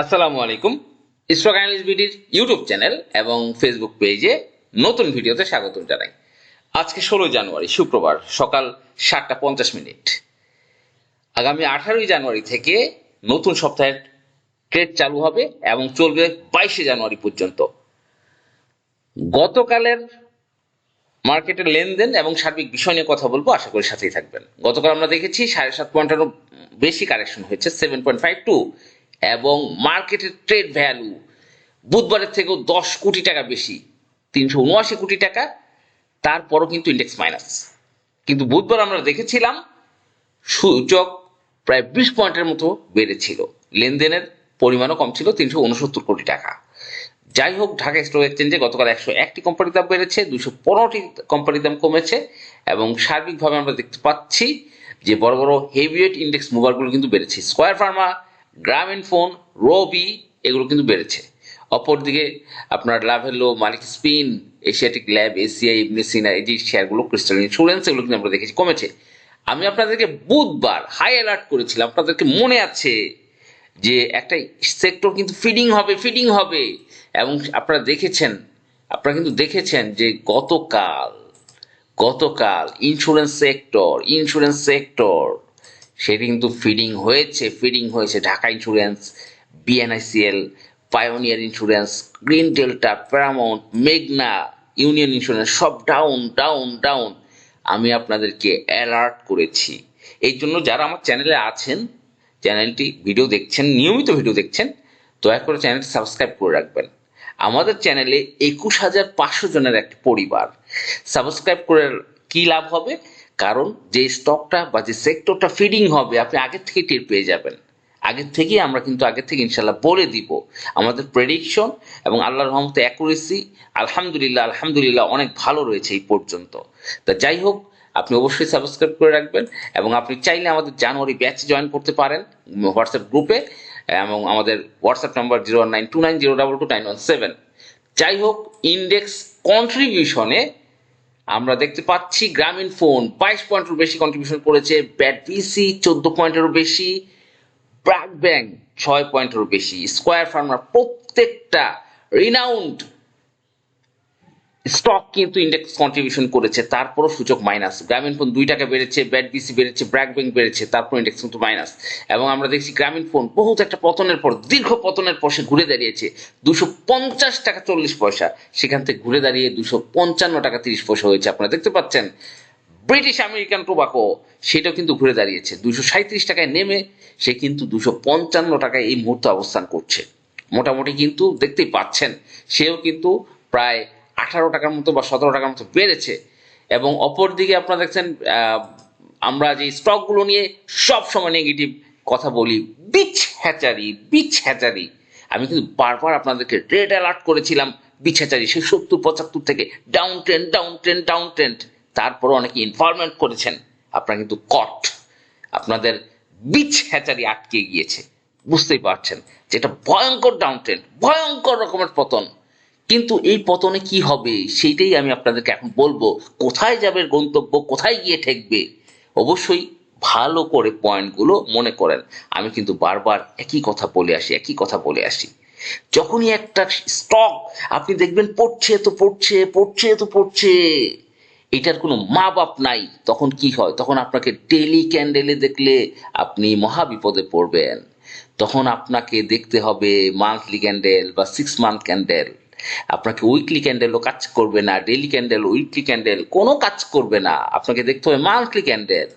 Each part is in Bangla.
আসসালামু আলাইকুম। স্টক অ্যানালিস্ট বিডির ইউটিউব চ্যানেল এবং ফেসবুক পেজে নতুন ভিডিওতে স্বাগত জানাই। আজকে ষোলো জানুয়ারি, শুক্রবার, সকাল সাতটা পঞ্চাশ মিনিট। আগামী আঠারোই জানুয়ারি থেকে নতুন সপ্তাহের ট্রেড চালু হবে এবং চলবে বাইশে জানুয়ারি পর্যন্ত। গতকালের মার্কেটের লেনদেন এবং সার্বিক বিষয় নিয়ে কথা বলব, আশা করি সাথেই থাকবেন। গতকাল আমরা দেখেছি সাড়ে সাত পয়েন্টেরও বেশি কারেকশন হয়েছে সেভেন পয়েন্ট ফাইভ টু এবং মার্কেটের ট্রেড ভ্যালু বুধবারের থেকেও দশ কোটি টাকা বেশি, তিনশো উনআশি কোটি টাকা, তারপরও কিন্তু ইন্ডেক্স মাইনাস কিন্তু বুধবার আমরা দেখেছিলাম সূচক প্রায় বিশ পয়েন্টের মতো বেড়েছিল। লেনদেনের পরিমাণও কম ছিল, তিনশো উনসত্তর কোটি টাকা। যাই হোক, ঢাকা স্টক এক্সচেঞ্জে গতকাল একশো একটি কোম্পানির দাম বেড়েছে, দুশো পনেরোটি কোম্পানির দাম কমেছে এবং সার্বিকভাবে আমরা দেখতে পাচ্ছি যে বড় বড় হেভিওয়েট ইন্ডেক্স মুভারগুলো কিন্তু বেড়েছে। Square Pharma Grameen phone Robi এগুলো কিন্তু বেড়েছে। অপরদিকে আপনার Lovello Malek spin Asiatic lab ACI Ibn Sina এই যে শেয়ারগুলো ক্রিস্টাল ইন্স্যুরেন্স এগুলো কিন্তু আমরা দেখেছি, কমেছে। আমি আপনাদেরকে বুধবার হাই অ্যালার্ট করেছিলাম, আপনাদেরকে মনে আছে যে একটা সেক্টর কিন্তু ফিডিং হবে ফিডিং হবে। এবং আপনারা দেখেছেন, আপনারা কিন্তু দেখেছেন যে গতকাল গতকাল ইন্স্যুরেন্স সেক্টর ইন্স্যুরেন্স সেক্টর সেটি কিন্তু ফিডিং হয়েছে ফিডিং হয়েছে Dhaka insurance BNICL Pioneer Insurance Green Delta Paramount মেঘনা ইউনিয়ন ইন্স্যুরেন্স সব ডাউন ডাউন ডাউন আমি আপনাদেরকে অ্যালার্ট করেছি। এই জন্য যারা আমার চ্যানেলে আছেন চ্যানেলটি ভিডিও দেখছেন, নিয়মিত ভিডিও দেখছেন, দয়া করে চ্যানেলটি সাবস্ক্রাইব করে রাখবেন। আমাদের চ্যানেলে একুশ হাজার পাঁচশো জনের একটি পরিবার। সাবস্ক্রাইব করে কি লাভ হবে? কারণ যে স্টকটা বা যে সেক্টরটা ফিডিং হবে, আপনি আগের থেকে টের পেয়ে যাবেন। আগের থেকেই আমরা কিন্তু আগের থেকে ইনশাল্লাহ বলে দিব আমাদের প্রেডিকশন এবং আল্লাহর রহমতে অ্যাকুরেসি আলহামদুলিল্লাহ আলহামদুলিল্লাহ অনেক ভালো রয়েছে এই পর্যন্ত। তা যাই হোক, আপনি অবশ্যই সাবস্ক্রাইব করে রাখবেন এবং আপনি চাইলে আমাদের জানুয়ারি ব্যাচ জয়েন করতে পারেন হোয়াটসঅ্যাপ গ্রুপে এবং আমাদের WhatsApp number zero nine two nine zero double two nine one seven যাই হোক ইন্ডেক্স কন্ট্রিবিউশনে আমরা দেখতে পাচ্ছি গ্রামীণ ফোন বাইশ পয়েন্টের বেশি কন্ট্রিবিউশন করেছে ব্যাট বিসি চোদ্দ পয়েন্টেরও বেশি ব্র্যাক ব্যাংক ছয় পয়েন্টেরও বেশি স্কোয়ার ফার্মার প্রত্যেকটা রিনাউন্ড স্টক কিন্তু ইন্ডেক্স কন্ট্রিবিউশন করেছে, তারপরও সূচক মাইনাস গ্রামীণ ফোন দুই টাকা বেড়েছে ব্যাট বিসি বেড়েছে ব্র্যাক ব্যাংক বেড়েছে তারপর ইন্ডেক্স কিন্তু মাইনাস এবং আমরা দেখছি গ্রামীণ ফোন বহুত একটা পতনের পর, দীর্ঘ পতনের পর সে ঘুরে দাঁড়িয়েছে দুশো পঞ্চাশ টাকা চল্লিশ পয়সা। সেখান থেকে ঘুরে দাঁড়িয়ে দুশো পঞ্চান্ন টাকা তিরিশ পয়সা হয়েছে। আপনারা দেখতে পাচ্ছেন ব্রিটিশ আমেরিকান টোবাকো সেটাও কিন্তু ঘুরে দাঁড়িয়েছে। দুশো সাঁত্রিশ টাকায় নেমে সে কিন্তু দুশো পঞ্চান্ন টাকায় এই মুহূর্তে অবস্থান করছে। মোটামুটি কিন্তু দেখতেই পাচ্ছেন, সেও কিন্তু প্রায় আঠারো টাকার মতো বা সতেরো টাকার মতো বেড়েছে। এবং অপর দিকে আপনারা দেখছেন আমরা যে স্টকগুলো নিয়ে সব সময় নেগেটিভ কথা বলি বিচ হ্যাচারি বিচ হ্যাচারি আমি কিন্তু বারবার আপনাদেরকে রেড অ্যালার্ট করেছিলাম বিচ হ্যাচারি সেই সত্তর, পঁচাত্তর থেকে down trend down trend down trend তারপরে অনেকে ইনফরমেন্ট করেছেন, আপনারা কিন্তু কট আপনাদের বিচ হ্যাচারি আটকে গিয়েছে, বুঝতেই পারছেন, যেটা ভয়ঙ্কর ডাউন ট্রেন্ড ভয়ঙ্কর রকমের পতন। কিন্তু এই পতনে কি হবে, সেইটাই আমি আপনাদেরকে এখন বলব। কোথায় যাবে গন্তব্য, কোথায় গিয়ে ঠেকবে, অবশ্যই ভালো করে পয়েন্টগুলো মনে করেন। আমি কিন্তু বারবার একই কথা বলে আসি, একই কথা বলে আসি। যখনই একটা স্টক আপনি দেখবেন পড়ছে তো পড়ছে পড়ছে তো পড়ছে, এটার কোনো মা বাপ নাই, তখন কি হয়? তখন আপনাকে ডেলি ক্যান্ডেলে দেখলে আপনি মহাবিপদে পড়বেন। তখন আপনাকে দেখতে হবে মান্থলি ক্যান্ডেল বা সিক্স মান্থ ক্যান্ডেল আপনাকে উইকলি ক্যান্ডেলও কাজ করবে না ডেলি ক্যান্ডেল উইকলি ক্যান্ডেল কোনো কাজ করবে না। আপনাকে দেখতে হবে মান্থলি ক্যান্ডেল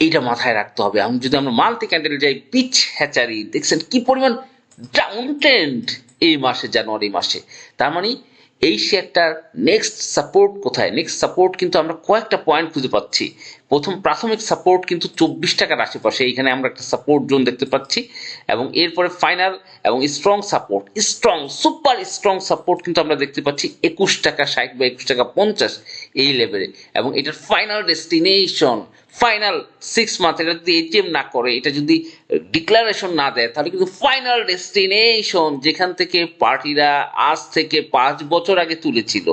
এইটা মাথায় রাখতে হবে। আমি যদি আমরা মাল্টি ক্যান্ডেল যাই, পিচ হ্যাচারি, দেখছেন কি পরিমাণ ডাউন ট্রেন্ড এই মাসে, জানুয়ারি মাসে। তার মানে এই শেয়ারটার নেক্সট সাপোর্ট কোথায়? নেক্সট সাপোর্ট কিন্তু আমরা কয়েকটা পয়েন্ট খুঁজে পাচ্ছি। প্রথম প্রাথমিক সাপোর্ট কিন্তু চব্বিশ টাকার আশেপাশে। এইখানে আমরা একটা সাপোর্ট জোন দেখতে পাচ্ছি। এবং এরপরে ফাইনাল এবং strong support strong super strong support কিন্তু আমরা দেখতে পাচ্ছি একুশ টাকা ষাট বা একুশ টাকা পঞ্চাশ এই লেভেলে এবং এটার final destination final six month এটা যদি এটিএম না করে, এটা যদি ডিক্লারেশন না দেয়, তাহলে কিন্তু ফাইনাল ডেস্টিনেশন যেখান থেকে পার্টিরা আজ থেকে পাঁচ বছর আগে তুলেছিল,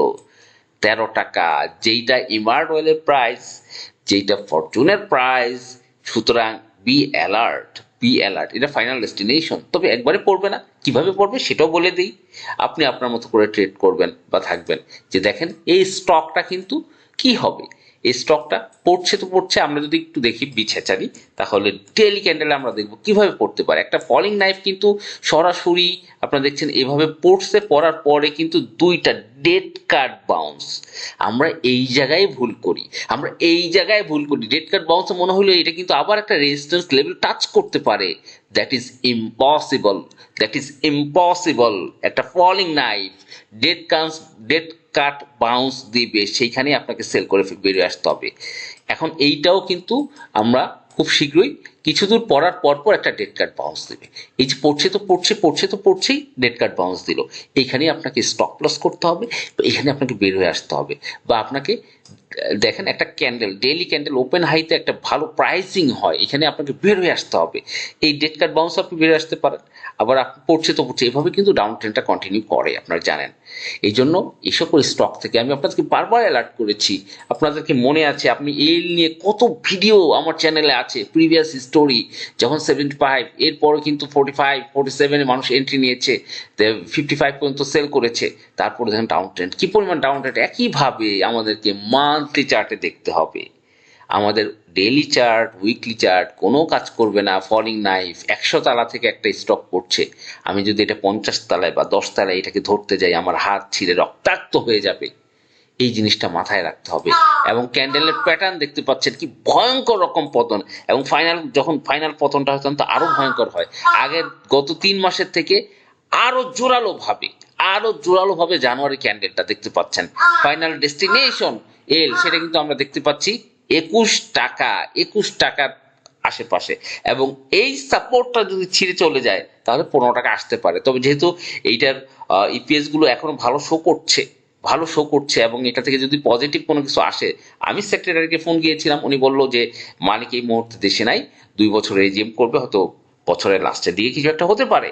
তেরো টাকা, যেইটা ইমার্ট অয়েলের প্রাইস যেইটা ফরচুনের প্রাইস, সুতরাং বি অ্যালার্ট বি অ্যালার্ট এটা ফাইনাল ডেস্টিনেশন তবে একবারে পড়বে না। কীভাবে পড়বে সেটাও বলে দিই। আপনি আপনার মতো করে ট্রেড করবেন বা থাকবেন। যে দেখেন, এই স্টকটা কিন্তু কি হবে? এই স্টকটা পড়ছে তো পড়ছে, আমরা যদি একটু দেখি বিছেচারি তাহলে ডেলি ক্যান্ডেলে আমরা দেখব কীভাবে পড়তে পারে। একটা ফলিং নাইফ কিন্তু সরাসরি আপনারা দেখছেন এভাবে পড়ছে, পড়ার পরে কিন্তু দুইটা ডেড কার্ড বাউন্স আমরা এই জায়গায় ভুল করি, আমরা এই জায়গায় ভুল করি। ডেড কার্ড বাউন্স মনে হলো এটা কিন্তু আবার একটা রেজিস্ট্যান্স লেভেল টাচ করতে পারে। That is impossible that is impossible একটা falling knife dead cans dead cat bounce দিবে সেইখানে আপনাকে সেল করে বেরিয়ে আসতে হবে। এখন এইটাও কিন্তু আমরা খুব শীঘ্রই কিছু দূর পড়ার পর পর একটা ডেট কার্ড বাউন্স দেবে। এই যে পড়ছে তো পড়ছে পড়ছে তো পড়ছেই ডেট কার্ড বাউন্স দিল। এইখানেই আপনাকে স্টপ লস করতে হবে এখানে আপনাকে বের হয়ে আসতে হবে। বা আপনাকে দেখেন, একটা ক্যান্ডেল ডেইলি ক্যান্ডেল ওপেন হাইতে একটা ভালো প্রাইসিং হয়, এখানে আপনাকে বের হয়ে আসতে হবে। এই ডেট কার্ড বাউন্স আপনি বের আসতে পারেন। আবার আপনি পড়ছে তো পড়ছে, এভাবে কিন্তু ডাউন ট্রেনটা কন্টিনিউ করে, আপনারা জানেন। এই জন্য এই সকল স্টক থেকে আমি আপনাদেরকে বারবার অ্যালার্ট করেছি, আপনাদেরকে মনে আছে, আপনি এল নিয়ে কত ভিডিও আমার চ্যানেলে আছে প্রিভিয়াস স্টোরি যখন সেভেন্টি ফাইভ এরপরে কিন্তু ফোর্টি ফাইভ ফোর্টি সেভেনে মানুষ এন্ট্রি নিয়েছে ফিফটি ফাইভ পর্যন্ত সেল করেছে, তারপরে দেখেন ডাউন ট্রেন্ড কী পরিমাণ ডাউন ট্রেন্ড একইভাবে আমাদেরকে মান্থলি চার্টে দেখতে হবে। আমাদের ডেইলি চার্ট, উইকলি চার্ট, কোনো কাজ করবে না, ফলিং নাইফ, একশো তালা থেকে একটা স্টক করছে আমি যদি এটা পঞ্চাশ তালায় বা দশ তালায় এটাকে ধরতে যাই, আমার হাত ছিঁড়ে রক্তাক্ত হয়ে যাবে। এই জিনিসটা মাথায় রাখতে হবে। এবং ক্যান্ডেলের প্যাটার্ন দেখতে পাচ্ছেন কি ভয়ঙ্কর রকম পতন। এবং ফাইনাল, যখন ফাইনাল পতনটা হয়, তখন তো আরও ভয়ঙ্কর হয়। আগের গত তিন মাসের থেকে আরও জোরালো ভাবে, আরও জোরালো ভাবে জানুয়ারি ক্যান্ডেলটা দেখতে পাচ্ছেন। ফাইনাল ডেস্টিনেশন এল সেটা কিন্তু আমরা দেখতে পাচ্ছি। একুশ টাকা, একুশ টাকার আশেপাশে। এবং এই সাপোর্টটা যদি ছিঁড়ে চলে যায়, তাহলে পনেরো টাকা আসতে পারে। তবে যেহেতু এইটার ইপিএসগুলো এখনও ভালো শো করছে, ভালো শো করছে, এবং এটা থেকে যদি পজিটিভ কোনো কিছু আসে, আমি সেক্রেটারিকে ফোন গিয়েছিলাম, উনি বলল যে মালিক এই মুহূর্তে দেশে নাই, দুই বছর এজিএম করবে, হয়তো বছরের লাস্টের দিকে কিছু একটা হতে পারে।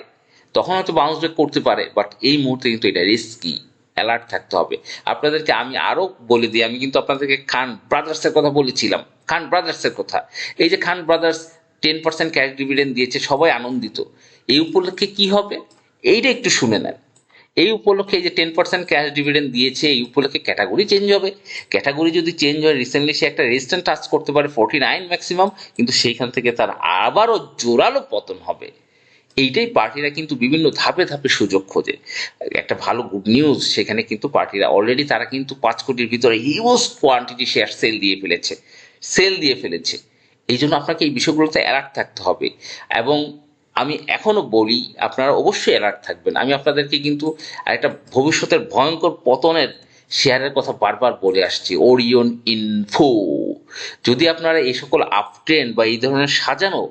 তখন হয়তো বাউন্স ব্যাক করতে পারে বাট এই মুহূর্তে কিন্তু এটা রিস্কি অ্যালার্ট থাকতে হবে। আপনাদেরকে আমি আরও বলে দিই, আমি কিন্তু আপনাদেরকে খান ব্রাদার্সের কথা বলেছিলাম। খান ব্রাদার্সের কথা। এই যে Khan brothers ten percent cash dividend দিয়েছে, সবাই আনন্দিত। এই উপলক্ষে কি হবে? এইটা একটু শুনে নেন। এই উপলক্ষে এই যে টেন পার্সেন্ট ক্যাশ ডিভিডেন্ড দিয়েছে, এই উপলক্ষে ক্যাটাগরি চেঞ্জ হবে। ক্যাটাগরি যদি চেঞ্জ হয় রিসেন্টলি সে একটা রেজিস্ট্যান্ট টাচ করতে পারে ফোর্টি নাইন ম্যাক্সিমাম কিন্তু সেইখান থেকে তার আবারও জোরালো পতন হবে। এইটাই পার্টিরা কিন্তু বিভিন্ন ধাপে ধাপে সুযোগ খোঁজে। একটা ভালো গুড নিউজ সেখানে কিন্তু পার্টিরা অলরেডি তারা কিন্তু পাঁচ কোটির ভিতরে হিউজ কোয়ান্টিটি শেয়ার সেল দিয়ে ফেলেছে। সেল দিয়ে ফেলেছে। এই জন্য আপনাকে এই বিষয়গুলোতে অ্যালার্ট থাকতে হবে। এবং আমি এখনও বলি, আপনারা অবশ্যই অ্যালার্ট থাকবেন। আমি আপনাদেরকে কিন্তু একটা ভবিষ্যতের ভয়ঙ্কর পতনের শেয়ারের কথা বারবার বলে আসছি। ওরিয়ন ইনফো যদি আপনারা এই সকল আপট্রেন্ড বা এই ধরনের সাজানো,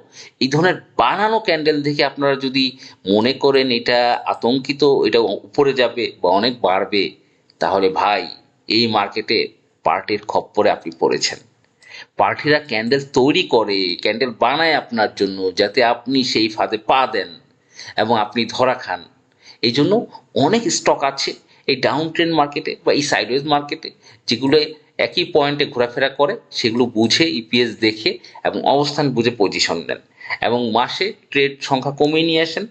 এই ধরনের বানানো ক্যান্ডেল দেখে আপনারা যদি মনে করেন এটা আতঙ্কিত, এটা উপরে যাবে বা অনেক বাড়বে, তাহলে ভাই, এই মার্কেটে পার্টির খপ্পরে আপনি পড়েছেন। পার্টিরা ক্যান্ডেল তৈরি করে ক্যান্ডেল বানায় আপনার জন্য যাতে আপনি সেই ফাঁদে পা দেন এবং আপনি ধরা খান। এই জন্য অনেক স্টক আছে এই ডাউন ট্রেন মার্কেটে বা এই সাইডওয়েজ মার্কেটে যেগুলো একই পয়েন্টে ঘোরাফেরা করে, সেগুলো বুঝে ইপিএস দেখে এবং অবস্থান বুঝে পজিশন নেন এবং মাসে ট্রেড সংখ্যা কমিয়ে নিয়ে আসেন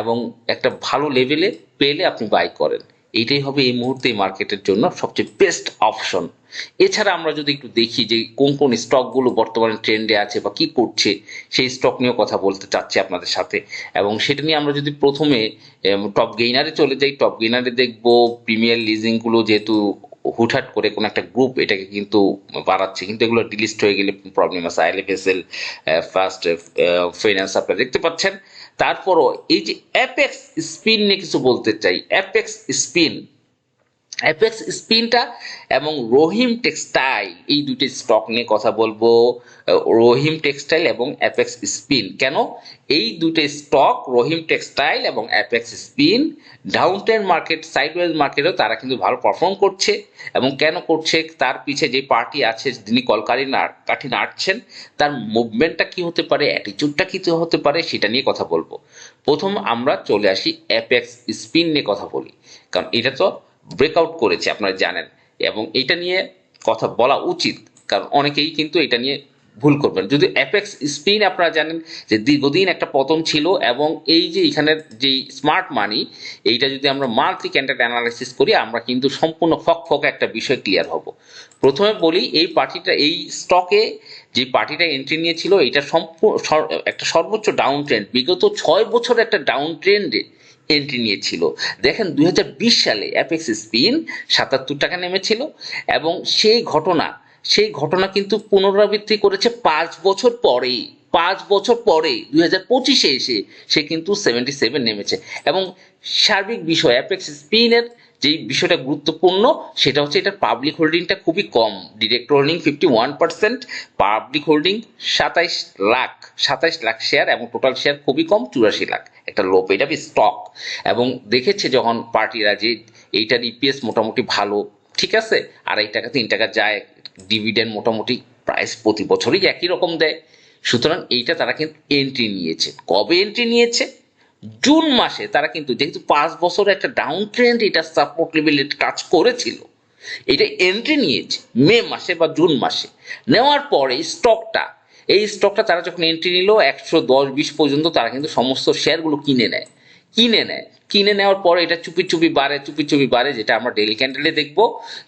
এবং একটা ভালো লেভেলে পেলে আপনি বাই করেন। এইটাই হবে এই মুহূর্তে মার্কেটের জন্য সবচেয়ে বেস্ট অপশন এছাড়া আমরা যদি একটু দেখি যে কোন কোন স্টকগুলো বর্তমানে ট্রেন্ডে আছে বা কি করছে, সেই স্টক নিয়েও কথা বলতে চাচ্ছি আপনাদের সাথে এবং সেটা নিয়ে আমরা যদি প্রথমে টপ গেইনারে চলে যাই টপ গেইনারে দেখব প্রিমিয়ার লিজিংগুলো যেহেতু হুটহাট করে কোনো একটা গ্রুপ এটাকে কিন্তু বাড়াচ্ছে। কিন্তু এগুলো ডিলিস্ট হয়ে গেলে প্রবলেম আছে। আইএলএফএসএল ফার্স্ট ফাইন্যান্স আপনারা দেখতে পাচ্ছেন। তারপরও এই যে অ্যাপেক্স স্পিন নিয়ে কিছু বলতে চাই। অ্যাপেক্স স্পিন অ্যাপেক্স স্পিনটা এবং রহিম টেক্সটাইল এই দুটি স্টক নিয়ে কথা বলব। রহিম টেক্সটাইল এবং অ্যাপেক্স স্পিন কেন? এই দুটি স্টক রহিম টেক্সটাইল এবং apex spin down town market sideways মার্কেটেও তারা কিন্তু ভালো পারফর্ম করছে। এবং কেন করছে? তার পিছে যে পার্টি আছে, যিনি কলকারি কাঠি নাড়ছেন, তার মুভমেন্টটা কি হতে পারে অ্যাটিচিউডটা কি হতে পারে, সেটা নিয়ে কথা বলব। প্রথম আমরা চলে আসি অ্যাপেক্স স্পিন নিয়ে কথা বলি। কারণ এটা তো ব্রেকআউট করেছে, আপনারা জানেন। এবং এটা নিয়ে কথা বলা উচিত, কারণ অনেকেই কিন্তু এটা নিয়ে ভুল করবেন। যদি অ্যাপেক্স স্পিন আপনারা জানেন যে দীর্ঘদিন একটা পতন ছিল এবং এই যে এখানের যে স্মার্ট মানি এইটা যদি আমরা মান্থলি ক্যান্ডেল অ্যানালাইসিস করি, আমরা কিন্তু সম্পূর্ণ ফক ফক একটা বিষয় ক্লিয়ার হব। প্রথমে বলি, এই পার্টিটা এই স্টকে যে পার্টিটা এন্ট্রি নিয়েছিল এটা সম্পূর্ণ একটা সর্বোচ্চ ডাউন ট্রেন্ড বিগত ছয় বছর একটা ডাউন ট্রেন্ডে এন্ট্রি নিয়েছিল। দেখেন দু হাজার বিশ সালে অ্যাপেক্স স্পিন সাতাত্তর টাকা নেমেছিল এবং সেই ঘটনা সেই ঘটনা কিন্তু পুনরাবৃত্তি করেছে পাঁচ বছর পরেই, পাঁচ বছর পরে দুই হাজার পঁচিশে এসে সে কিন্তু সেভেন্টি সেভেন নেমেছে। এবং সার্বিক বিষয় অ্যাপেক্স স্পিনের যেই বিষয়টা গুরুত্বপূর্ণ সেটা হচ্ছে এটার পাবলিক হোল্ডিংটা খুবই কম। Direct holding fifty one percent public holding সাতাইশ লাখ সাতাইশ লাখ শেয়ার এবং টোটাল শেয়ার খুবই কম, চুরাশি লাখ। একটা লো পেড স্টক এবং দেখেছে যখন পার্টিরা যে এইটার ইপিএস মোটামুটি ভালো, ঠিক আছে? আড়াই টাকা, তিন টাকা যায় ডিভিডেন্ড মোটামুটি প্রাইস প্রতি বছরই একই রকম দেয়। সুতরাং এইটা তারা কিন্তু এন্ট্রি নিয়েছে। কবে এন্ট্রি নিয়েছে? জুন মাসে তারা কিন্তু, যেহেতু পাঁচ বছর একটা ডাউন ট্রেন্ড এটা সাপোর্ট লেভেলে কাজ করেছিল, এটা এন্ট্রি নিয়েছে মে মাসে বা জুন মাসে। নেওয়ার পরে স্টকটা এই স্টকটা তারা যখন এন্ট্রি নিল, একশো দশ বিশ পর্যন্ত তারা কিন্তু সমস্ত শেয়ারগুলো কিনে নেয়। কিনে নেয়। কিনে নেওয়ার পরে এটা চুপি চুপি বাড়ে, চুপি চুপি বাড়ে, যেটা আমরা ডেলি ক্যান্ডেলে দেখব।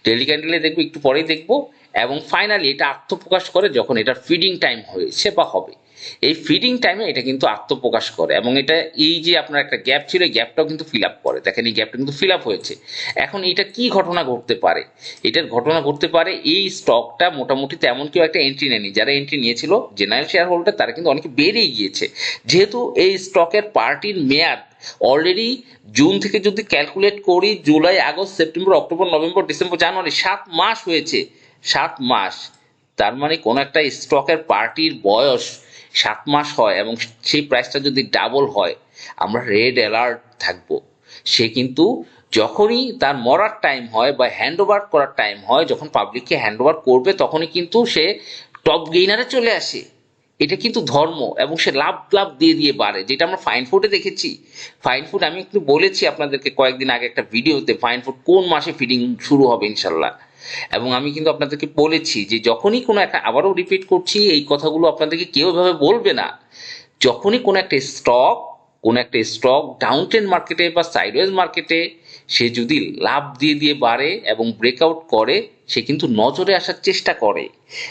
ডেলি ক্যান্ডেলে দেখব, একটু পরেই দেখব। এবং ফাইনালি এটা আত্মপ্রকাশ করে যখন এটা ফিডিং টাইম হয়েছে বা হবে। এই ফিডিং টাইমে এটা কিন্তু আত্মপ্রকাশ করে এবং এটা এই যে আপনার একটা গ্যাপ ছিল, এই গ্যাপটাও কিন্তু ফিল আপ করে। দেখেন এই গ্যাপটা কিন্তু ফিল আপ হয়েছে। এখন এটা কি ঘটনা ঘটতে পারে? এটার ঘটনা ঘটতে পারে এই স্টকটা মোটামুটি তেমন কেউ একটা এন্ট্রি নেয়নি। যারা এন্ট্রি নিয়েছিল জেনারেল শেয়ার হোল্ডার তারা কিন্তু অনেকে বেড়েই গিয়েছে। যেহেতু এই স্টকের পার্টির মেয়াদ অলরেডি জুন থেকে যদি ক্যালকুলেট করি, July, August, September, October, November, December, January, সাত মাস হয়েছে। সাত মাস। তার মানে কোনো একটা স্টকের পার্টির বয়স সাত মাস হয় এবং সেই প্রাইসটা যদি ডাবল হয়, আমরা রেড অ্যালার্ট থাকব। সে কিন্তু যখনই তার মরার টাইম হয় বা হ্যান্ড ওভার করার টাইম হয়, যখন পাবলিককে হ্যান্ড ওভার করবে, তখনই কিন্তু সে টপ গেইনারে চলে আসে। এটা কিন্তু ধর্ম এবং সে লাভ লাভ দিয়ে দিয়ে বাড়ে। যেটা আমরা ফাইন ফুডে দেখেছি। ফাইন ফুড আমি একটু বলেছি আপনাদেরকে কয়েকদিন আগে একটা ভিডিওতে ফাইন ফুড কোন মাসে ফিডিং শুরু হবে ইনশাল্লাহ। এবং আমি কিন্তু আপনাদেরকে বলেছি যে যখনই কোনো একটা, আবারও রিপিট করছি, এই কথাগুলো আপনাদেরকে কেউ এভাবে বলবে না। যখনই কোনো একটা স্টক কোনো একটা স্টক ডাউন ট্রেন মার্কেটে বা সাইডওয়েজ মার্কেটে সে যদি লাভ দিয়ে দিয়ে বাড়ে এবং ব্রেকআউট করে, সে কিন্তু নজরে আসার চেষ্টা করে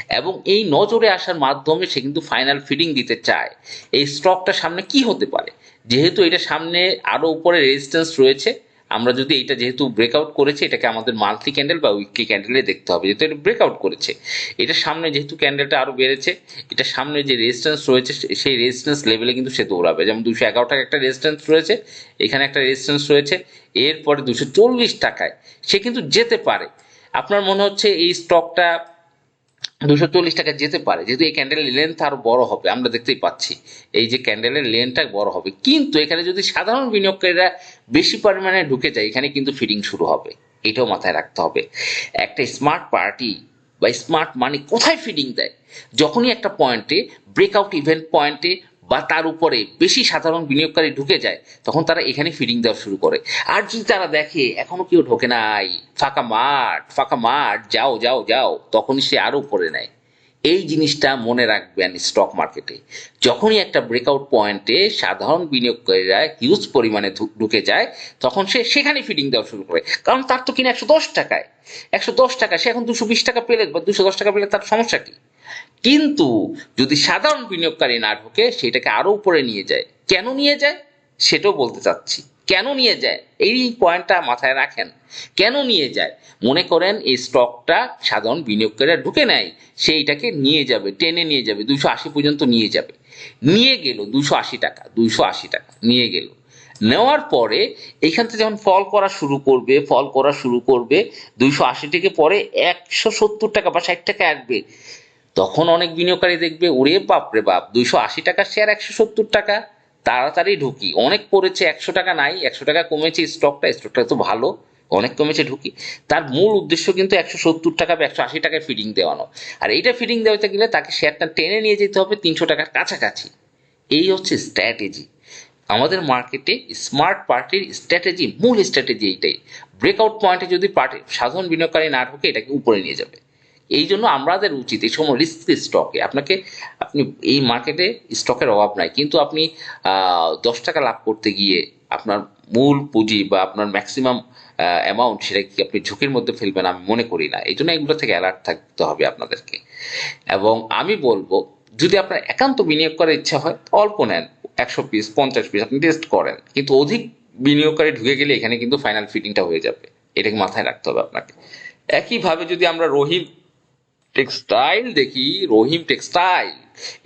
এবং এই নজরে আসার মাধ্যমে সে কিন্তু ফাইনাল ফিডিং দিতে চায়। এই স্টকটা সামনে কি হতে পারে? যেহেতু এটা সামনে আরও উপরে রেজিস্ট্যান্স রয়েছে আমরা যদি এটা যেহেতু ব্রেকআউট করেছে, এটাকে আমাদের মান্থলি ক্যান্ডেল বা উইকলি ক্যান্ডেলে দেখতে হবে, যেহেতু এটা ব্রেকআউট করেছে। এটা সামনে যেহেতু ক্যান্ডেলটা আরও বেড়েছে, এটা সামনে যে রেজিস্ট্যান্স রয়েছে সেই রেজিস্ট্যান্স লেভেলে কিন্তু সে দৌড়াবে। যেমন দুশো এগারো টাকা একটা রেজিস্ট্যান্স রয়েছে, এখানে একটা রেজিস্ট্যান্স রয়েছে, এরপরে দুশো চল্লিশ টাকায় সে কিন্তু যেতে পারে। আপনার মনে হচ্ছে এই স্টকটা দুশো চল্লিশ টাকা যেতে পারে, যেহেতু এই ক্যান্ডেলের লেন্থ আরও বড় হবে, আমরা দেখতেই পাচ্ছি। এই যে ক্যান্ডেলের লেন্থটা বড় হবে, কিন্তু এখানে যদি সাধারণ বিনিয়োগকারীরা বেশি পরিমাণে ঢুকে যায়, এখানে কিন্তু ফিডিং শুরু হবে। এটাও মাথায় রাখতে হবে। একটা স্মার্ট পার্টি বা স্মার্ট মানি কোথায় ফিডিং দেয়? যখনই একটা পয়েন্টে ব্রেকআউট ইভেন্ট পয়েন্টে বা তার উপরে বেশি সাধারণ বিনিয়োগকারী ঢুকে যায়, তখন তারা এখানে ফিডিং দেওয়া শুরু করে। আর যদি তারা দেখে এখনও কেউ ঢোকে নাই, ফাঁকা মাঠ ফাঁকা মাঠ, যাও যাও যাও, তখনই সে আরও উপরে নেয়। এই জিনিসটা মনে রাখবেন স্টক মার্কেটে যখনই একটা ব্রেকআউট পয়েন্টে সাধারণ বিনিয়োগকারীরা হিউজ পরিমাণে ঢুকে যায়, তখন সে সেখানে ফিডিং দেওয়া শুরু করে। কারণ তার তো কিনা একশো দশ টাকায়। একশো দশ টাকা সে এখন দুশো বিশ টাকা পেলে বা দুশো দশ টাকা পেলে তার সমস্যা কি? কিন্তু যদি সাধারণ বিনিয়োগকারী না ঢোকে, সেটাকে আরও উপরে নিয়ে যায়। কেন নিয়ে যায়? সেটাও বলতে চাচ্ছি। কেন নিয়ে যায়? এই পয়েন্টটা মাথায় রাখেন। কেন নিয়ে যায়? মনে করেন এই স্টকটা সাধারণ বিনিয়োগকারীরা ঢুকে নেয়, সেইটাকে নিয়ে যাবে, টেনে নিয়ে যাবে, দুশো আশি পর্যন্ত নিয়ে যাবে। নিয়ে গেল দুশো আশি টাকা, দুশো আশি টাকা, নিয়ে গেল। নেওয়ার পরে এখান থেকে যখন ফল করা শুরু করবে, ফল করা শুরু করবে দুইশো আশি থেকে পরে একশো সত্তর টাকা বা ষাট টাকা আসবে। তখন অনেক বিনিয়োগকারী দেখবে, ওরে বাপ রে বাপ, দুইশো আশি টাকার শেয়ার একশো সত্তর টাকা? তাড়াতাড়ি ঢুকি। অনেক পড়েছে একশো টাকা নাই, একশো টাকা কমেছে স্টকটা স্টকটা তো ভালো, অনেক কমেছে, ঢুকি। তার মূল উদ্দেশ্য কিন্তু একশো সত্তর টাকা বা একশো আশি টাকায় ফিডিং দেওয়ানো। আর এইটা ফিডিং দেওয়াতে গেলে তাকে শেয়ারটা টেনে নিয়ে যেতে হবে তিনশো টাকার কাছাকাছি। এই হচ্ছে স্ট্র্যাটেজি আমাদের মার্কেটে স্মার্ট পার্টির স্ট্র্যাটেজি মূল স্ট্র্যাটেজি এইটাই। ব্রেকআউট পয়েন্টে যদি পার্টি সাধারণ বিনিয়োগকারী না ঢুকে, এটাকে উপরে নিয়ে যাবে। এই জন্য আমাদের উচিত এই সময় রিস্ক স্টকে আপনাকে, আপনি এই মার্কেটে স্টকের অভাব নাই। কিন্তু আপনি দশ টাকা লাভ করতে গিয়ে আপনার মূল পুঁজি বা আপনার ম্যাক্সিমাম অ্যামাউন্ট সেটা কি আপনি ঝুঁকির মধ্যে ফেলবেন আমি মনে করি না। এই জন্য এগুলো থেকে অ্যালার্ট থাকতে হবে আপনাদেরকে। এবং আমি বলব, যদি আপনার একান্ত বিনিয়োগ করার ইচ্ছা হয়, অল্প নেন। একশো পিস পঞ্চাশ পিস আপনি টেস্ট করেন। কিন্তু অধিক বিনিয়োগকারী ঢুকে গেলে এখানে কিন্তু ফাইনাল ফিটিংটা হয়ে যাবে। এটাকে মাথায় রাখতে হবে আপনাকে। একইভাবে যদি আমরা রহিম টেক্সটাইল দেখি, রহিম টেক্সটাইল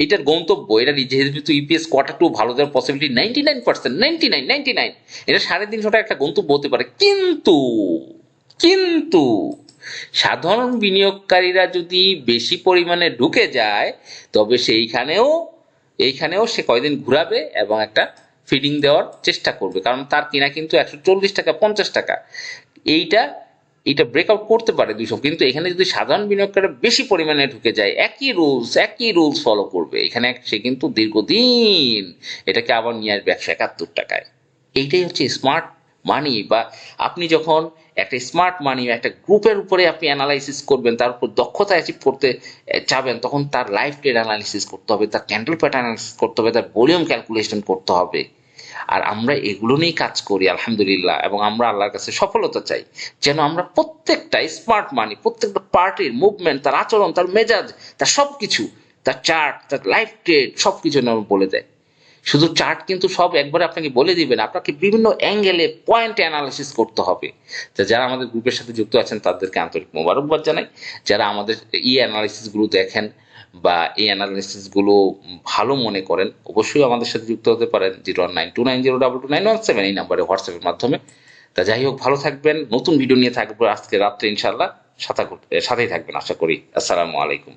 এটার গন্তব্য, এটা যেহেতু ইপিএস কোয়ার্টার টু ভালো দেওয়ার possibility ninety nine percent ninety nine ninety nine এটা সাড়ে তিনশো টাকা একটা গন্তব্য হতে পারে। কিন্তু কিন্তু সাধারণ বিনিয়োগকারীরা যদি বেশি পরিমাণে ঢুকে যায়, তবে সেইখানেও, এইখানেও সে কয়দিন ঘুরাবে এবং একটা ফিডিং দেওয়ার চেষ্টা করবে। কারণ তার কিনা কিন্তু একশো চল্লিশ টাকা, পঞ্চাশ টাকা। এইটা এটা ব্রেকআউট করতে পারে দুইশো। কিন্তু এখানে যদি সাধারণ বিনিয়োগকারী বেশি পরিমাণে ঢুকে যায়, একই রুলস একই রুলস ফলো করবে। এখানে সে কিন্তু দীর্ঘদিন এটাকে আবার নিয়ে আসবে একশো একাত্তর টাকায়। এইটাই হচ্ছে স্মার্ট মানি বা আপনি যখন একটা স্মার্ট মানি একটা গ্রুপের উপরে আপনি অ্যানালাইসিস করবেন, তার উপর দক্ষতা অ্যাচিভ করতে চাবেন, তখন তার লাইফ ট্রেড অ্যানালিসিস করতে হবে, তার ক্যান্ডেল প্যাটার্ন অ্যানালিসিস করতে হবে, তার ভলিউম ক্যালকুলেশন করতে হবে। আর আমরা এগুলো নিয়েই কাজ করি, আলহামদুলিল্লাহ। এবং আমরা আল্লাহর কাছে সফলতা চাই। যেন আমরা প্রত্যেকটা স্মার্ট মানি প্রত্যেকটা পার্টির মুভমেন্ট তার আচরণ, তার মেজাজ, তার সব কিছু তার চার্ট তার লাইফ ট্রেড সব কিছু যেন বলে দেয়। শুধু চার্ট কিন্তু সব একবারে আপনাকে বলে দিবেন আপনাকে বিভিন্ন অ্যাঙ্গেলে পয়েন্ট অ্যানালিসিস করতে হবে। তো যারা আমাদের গ্রুপের সাথে যুক্ত আছেন, তাদেরকে আন্তরিক মোবারকবাদ জানাই। যারা আমাদের ই অ্যানালিসিসগুলো দেখেন বা এই অ্যানালিসিসগুলো ভালো মনে করেন, অবশ্যই আমাদের সাথে যুক্ত হতে পারেন zero one nine two nine zero double two nine one seven এই নাম্বারে হোয়াটসঅ্যাপের মাধ্যমে। তা যাই হোক, ভালো থাকবেন, নতুন ভিডিও নিয়ে থাকব আজকে রাত্রে ইনশাল্লাহ সাথে সাথেই থাকবেন, আশা করি। আসসালামু আলাইকুম।